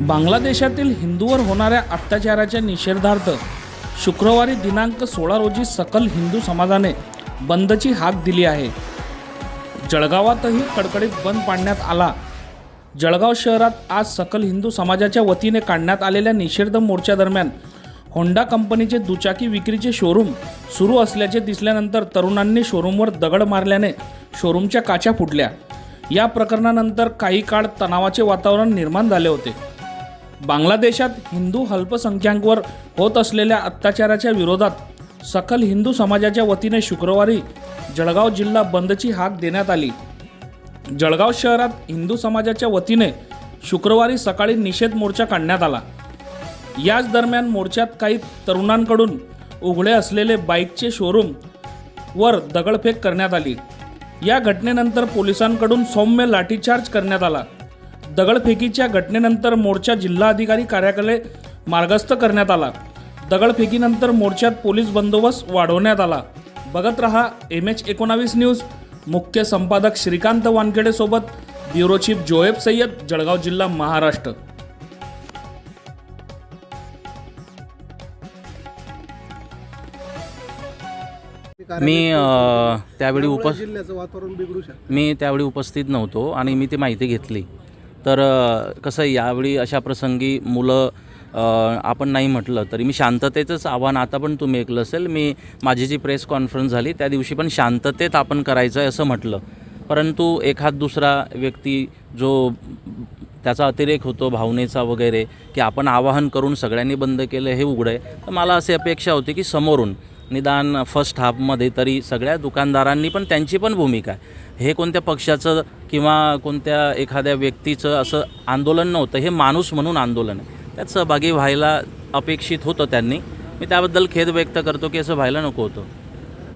बांगलादेशातील हिंदूवर होणाऱ्या अत्याचाराच्या निषेधार्थ शुक्रवारी दिनांक सोळा रोजी सकल हिंदू समाजाने बंदची हाक दिली आहे. जळगावातही कडकडीत बंद पाडण्यात आला. जळगाव शहरात आज सकल हिंदू समाजाच्या वतीने काढण्यात आलेल्या निषेध मोर्चादरम्यान होंडा कंपनीचे दुचाकी विक्रीचे शोरूम सुरू असल्याचे दिसल्यानंतर तरुणांनी शोरूमवर दगड मारल्याने शोरूमच्या काच्या फुटल्या. या प्रकरणानंतर काही काळ तणावाचे वातावरण निर्माण झाले होते. बांगलादेशात हिंदू अल्पसंख्याकवर होत असलेल्या अत्याचाराच्या विरोधात सकल हिंदू समाजाच्या वतीने शुक्रवारी जळगाव जिल्हा बंदची हाक देण्यात आली. जळगाव शहरात हिंदू समाजाच्या वतीने शुक्रवारी सकाळी निषेध मोर्चा काढण्यात आला. याच दरम्यान मोर्चात काही तरुणांकडून उघडे असलेले बाईकचे शोरूम वर दगडफेक करण्यात आली. या घटनेनंतर पोलिसांकडून सौम्य लाठीचार्ज करण्यात आला. दगडफेकीच्या घटनेनंतर मोर्चा जिल्हाधिकारी कार्यालयाकडे मार्गस्थ करण्यात आला. दगडफेकीनंतर मोर्चात पोलीस बंदोबस्त वाढवण्यात आला. बघत रहा एम एच एकोणावीस न्यूज. मुख्य संपादक श्रीकांत वानखेडे सोबत ब्युरो चीफ जोएब सय्यद जळगाव जिल्हा महाराष्ट्र. मी अ, त्यावेळी उप जिल्ह्याचं वातावरण बिघडू शकतं. मी त्यावेळी उपस्थित नव्हतो आणि मी ती माहिती घेतली. तर कसं आहे, यावेळी अशा प्रसंगी मुलं आपण नाही म्हटलं तरी मी शांततेचंच आव्हान आता पण तुम्ही ऐकलं असेल. मी माझी जी प्रेस कॉन्फरन्स झाली त्या दिवशी पण शांततेत आपण करायचं आहे असं म्हटलं. परंतु एखाद दुसरा व्यक्ती जो त्याचा अतिरेक होतो भावनेचा वगैरे की आपण आवाहन करून सगळ्यांनी बंद केलं हे उघडं आहे. तर मला अशी अपेक्षा होती की समोरून निदान फर्स्ट हाफमध्ये तरी सगळ्या दुकानदारांनी पण त्यांची पण भूमिका आहे. हे कोणत्या पक्षाचं किंवा कोणत्या एखाद्या व्यक्तीचं असं आंदोलन नव्हतं हे माणूस म्हणून आंदोलन आहे. त्यात सहभागी व्हायला अपेक्षित होतं त्यांनी. मी त्याबद्दल खेद व्यक्त करतो की असं व्हायला नको होतं.